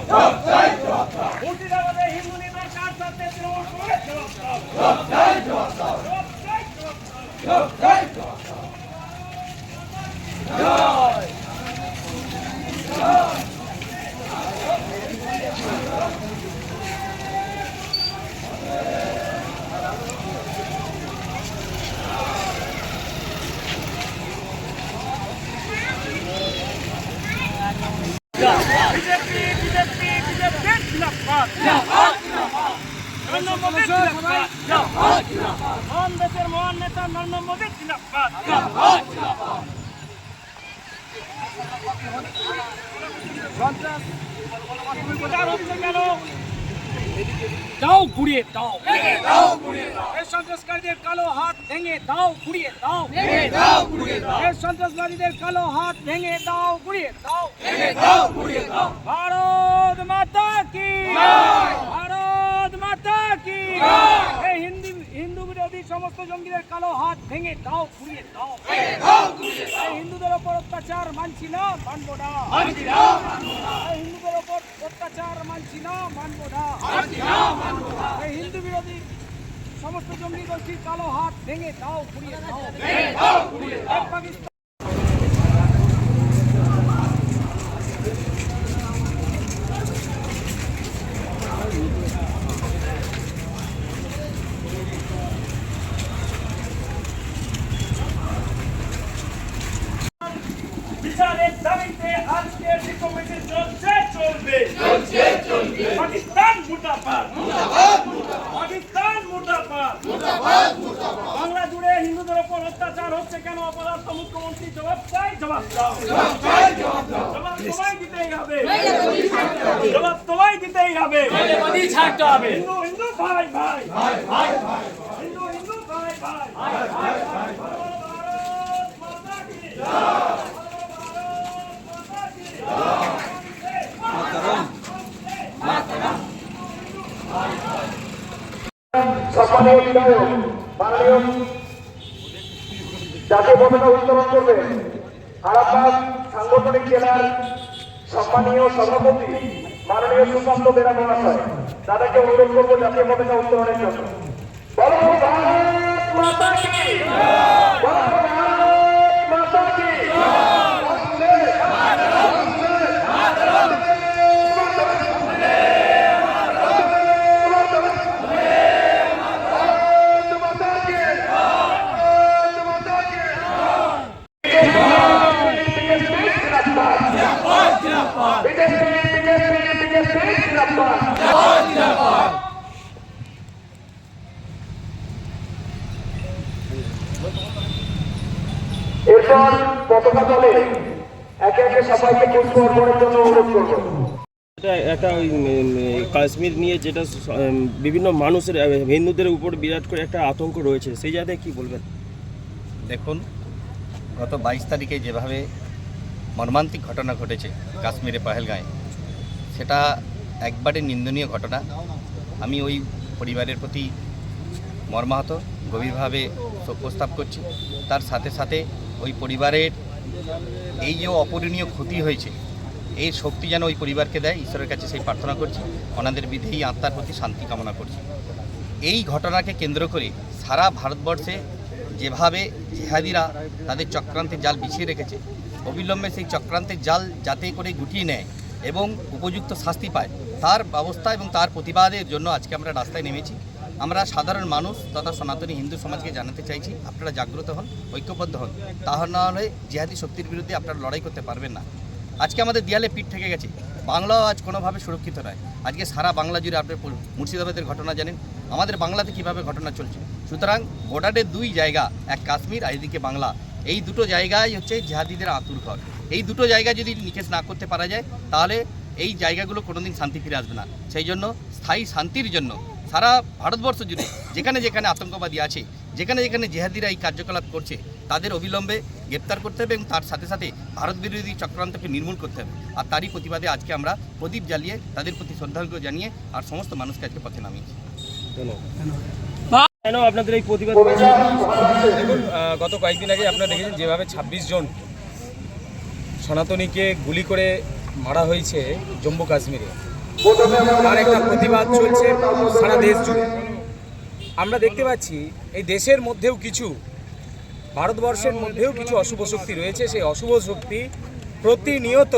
জবাব চাই জবাব দাও মুর্শিদাবাদে হিন্দু নেতার কার সাথে তৃণমূল কংগ্রেস জবাব দাও সব চাই জবাব দাও জবাব চাই, জবাব দাও। সব চাই জবাব দাও বিজেপি বিজেপি বিজেপি জিন্দাবাদ নরেন্দ্র মোদী জিন্দাবাদ মহান মহান নেতা নরেন্দ্র মোদী, জিন্দাবাদ। দাও ঘুরিয়ে দাও। এই সন্ত্রাসকারীদের কালো হাত ভেঙে দাও ঘুরিয়ে দাও। এই সন্ত্রাসবাদীদের কালো হাত ভেঙে দাও ঘুরিয়ে দাও। ভারত মাতা কি? ভারত মাতা কি? বিরোধী সমস্ত জঙ্গিদের কালো হাত ভেঙে দাও ঘুরিয়ে দাও। হিন্দুদের ওপর অত্যাচার মানছি না, মানবো না। হিন্দুদের ওপর অত্যাচার মানছি না, মানবো না। হিন্দু বিরোধী সমস্ত জঙ্গি গোষ্ঠীর কালো হাত ভেঙে দাও ঘুরিয়ে দাও। পাকিস্তান বিচারের দাবিতে আজকে বিক্ষোভ মিছিল চলছে চলবে চলছে চলবে পাকিস্তান মুর্দাবাদ মুর্দাবাদ মুর্দাবাদ পাকিস্তান মুর্দাবাদ মুর্দাবাদ মুর্দাবাদ বাংলা জুড়ে হিন্দুদের ওপর অত্যাচার হচ্ছে কেন? অপরাধ মুখ্যমন্ত্রী জবাব চাই, জবাব জবাব তোমায় দিতেই হবে। জবাব তোমায় দিতেই হবে। হিন্দু হিন্দু, ভাই ভাই। হিন্দু হিন্দু সম্মানীয় বিধায়ক মাননীয় জাতীয় পতাকা উত্তোলন করবেন আরামবাগ সাংগঠনিক জেলার সম্মানীয় সভাপতি মাননীয় সুকান্ত বেরা মহাশয় তাদেরকে অনুরোধ করব জাতীয় পতাকা উত্তোলনের জন্য বলো ভারত মাতা কি বন্দে মাতরম। ভারত মাতা কি ভারত মাতা কি বিজেপি বিজেপি বিজেপি জিন্দাবাদ এরপর পতাকা তলে একে একে সবাইকে পুষ্প অর্পণের জন্য অনুরোধ করব। এটা একটা ওই কাশ্মীর নিয়ে যেটা বিভিন্ন মানুষের হিন্দুদের উপর বিরাট করে একটা আতঙ্ক রয়েছে সেই জায়গায় কি বলবেন? দেখুন গত বাইশ তারিখে যেভাবে মর্মান্তিক ঘটনা ঘটেছে কাশ্মীরে পাহেলগাঁয়ে। সেটা একবারে নিন্দনীয় ঘটনা। আমি ওই পরিবারের প্রতি মর্মাহত, গভীরভাবে শোক প্রস্তাব করছি। তার সাথে সাথে ওই পরিবারের এই যে অপূরণীয় ক্ষতি হয়েছে, এই শক্তি যেন ওই পরিবারকে দেয়, ঈশ্বরের কাছে সেই প্রার্থনা করছি। ওনাদের বিধেয়ী আত্মার প্রতি শান্তি কামনা করছি। এই ঘটনাকে কেন্দ্র করে সারা ভারতবর্ষে যেভাবে জেহাদিরা তাদের চক্রান্তের জাল বিছিয়ে রেখেছে অবিলম্বে সেই চক্রান্তের জাল যাতে করে গুটিয়ে নেয় এবং উপযুক্ত শাস্তি পায়, তার ব্যবস্থা এবং তার প্রতিবাদের জন্য আজকে আমরা রাস্তায় নেমেছি। আমরা সাধারণ মানুষ তথা সনাতনী হিন্দু সমাজকে জানাতে চাইছি, আপনারা জাগ্রত হন, ঐক্যবদ্ধ হন। তাহলে না হলে জেহাদি শক্তির বিরুদ্ধে আপনারা লড়াই করতে পারবেন না। আজকে আমাদের দেয়ালে পিঠ থেকে গেছে। বাংলাও আজ কোনোভাবে সুরক্ষিত নয়। আজকে সারা বাংলা জুড়ে আপনি পুর- মুর্শিদাবাদের ঘটনা জানেন। আমাদের বাংলাতে কীভাবে ঘটনা চলছে? সুতরাং বর্ডারের দুই জায়গা, এক কাশ্মীর আর এদিকে বাংলা। এই দুটো জায়গায় হচ্ছে জেহাদিদের আতুর ঘর। এই দুটো জায়গা যদি নিকেশ না করতে পারা যায় তাহলে এই জায়গাগুলো কোনোদিন শান্তি ফিরে আসবে না। সেই জন্য স্থায়ী শান্তির জন্য সারা ভারতবর্ষ জুড়ে যেখানে যেখানে আতঙ্কবাদী আছে যেখানে যেখানে জেহাদিরা এই কার্যকলাপ করছে তাদের অবিলম্বে গ্রেপ্তার করতে হবে এবং তার সাথে সাথে ভারত বিরোধী চক্রান্তকে নির্মূল করতে হবে। আর তারই প্রতিবাদে আজকে আমরা প্রদীপ জ্বালিয়ে তাদের প্রতি শ্রদ্ধার্ঘ্য জানিয়ে আর সমস্ত মানুষকে আজকে পথে নামিয়েছি। কেন আপনাদের এই প্রতিবাদ দেখুন গত কয়েকদিন আগে আপনারা দেখেছেন যেভাবে ২৬ জন সনাতনীকে গুলি করে মারা হয়েছে জম্মু কাশ্মীরে। তার একটা প্রতিবাদ চলছে সারা দেশ জুড়ে। আমরা দেখতে পাচ্ছি এই দেশের মধ্যেও কিছু ভারতবর্ষের মধ্যেও কিছু অশুভ শক্তি রয়েছে। সেই অশুভ শক্তি প্রতিনিয়ত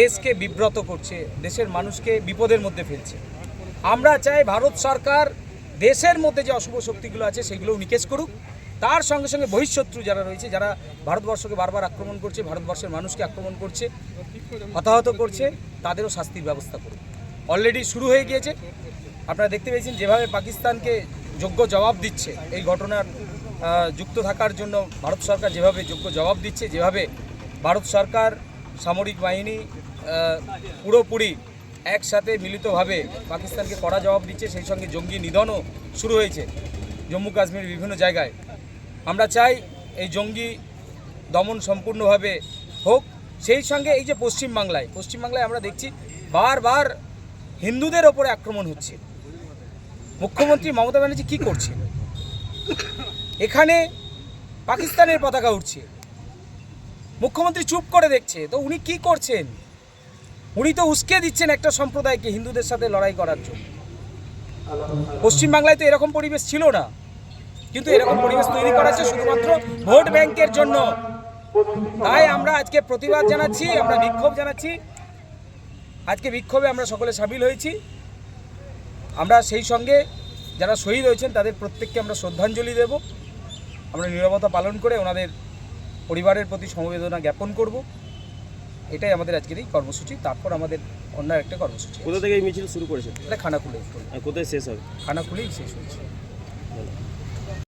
দেশকে বিব্রত করছে দেশের মানুষকে বিপদের মধ্যে ফেলছে। আমরা চাই ভারত সরকার দেশের মধ্যে যে অশুভ শক্তিগুলো আছে, সেগুলো নিকেশ করুক। তার সঙ্গে সঙ্গে বহিঃশত্রু যারা রয়েছে, যারা ভারতবর্ষকে বারবার আক্রমণ করছে, ভারতবর্ষের মানুষকে আক্রমণ করছে, হতাহত করছে, তাদেরও শাস্তির ব্যবস্থা করুক। অলরেডি শুরু হয়ে গিয়েছে। আপনারা দেখতে পেয়েছেন, যেভাবে পাকিস্তানকে যোগ্য জবাব দিচ্ছে, এই ঘটনার যুক্ত থাকার জন্য ভারত সরকার যেভাবে যোগ্য জবাব দিচ্ছে, যেভাবে ভারত সরকার সামরিক বাহিনী পুরোপুরি একসাথে মিলিতভাবে পাকিস্তানকে কড়া জবাব দিচ্ছে, সেই সঙ্গে জঙ্গি নিধনও শুরু হয়েছে জম্মু কাশ্মীর বিভিন্ন জায়গায়। আমরা চাই এই জঙ্গি দমন সম্পূর্ণভাবে হোক। সেই সঙ্গে এই যে পশ্চিমবাংলায় পশ্চিমবাংলায় আমরা দেখছি বারবার হিন্দুদের ওপরে আক্রমণ হচ্ছে। মুখ্যমন্ত্রী মমতা ব্যানার্জি কী করছেন? এখানে পাকিস্তানের পতাকা উঠছে। মুখ্যমন্ত্রী চুপ করে দেখছে, তো উনি কি করছেন? উনি তো উস্কে দিচ্ছেন একটা সম্প্রদায়কে হিন্দুদের সাথে লড়াই করার জন্য। পশ্চিমবাংলায় তো এরকম পরিবেশ ছিল না। কিন্তু এরকম পরিবেশ তৈরি করা হচ্ছে শুধুমাত্র ভোট ব্যাংকের জন্য। তাই আমরা আজকে প্রতিবাদ জানাচ্ছি, আমরা বিক্ষোভ জানাচ্ছি। আজকে বিক্ষোভে আমরা সকলে সামিল হয়েছি। আমরা সেই সঙ্গে যারা শহীদ হয়েছেন, তাদের প্রত্যেককে আমরা শ্রদ্ধাঞ্জলি দেব। আমরা নিরবতা পালন করে ওনাদের পরিবারের প্রতি সমবেদনা জ্ঞাপন করব। এটাই আমাদের আজকের এই কর্মসূচি তারপর আমাদের অন্য একটা কর্মসূচি কোথা থেকে এই মিছিল শুরু করেছে এটা খানাকুলে কোথায় শেষ হবে? খানাকুলেই শেষ হয়েছে।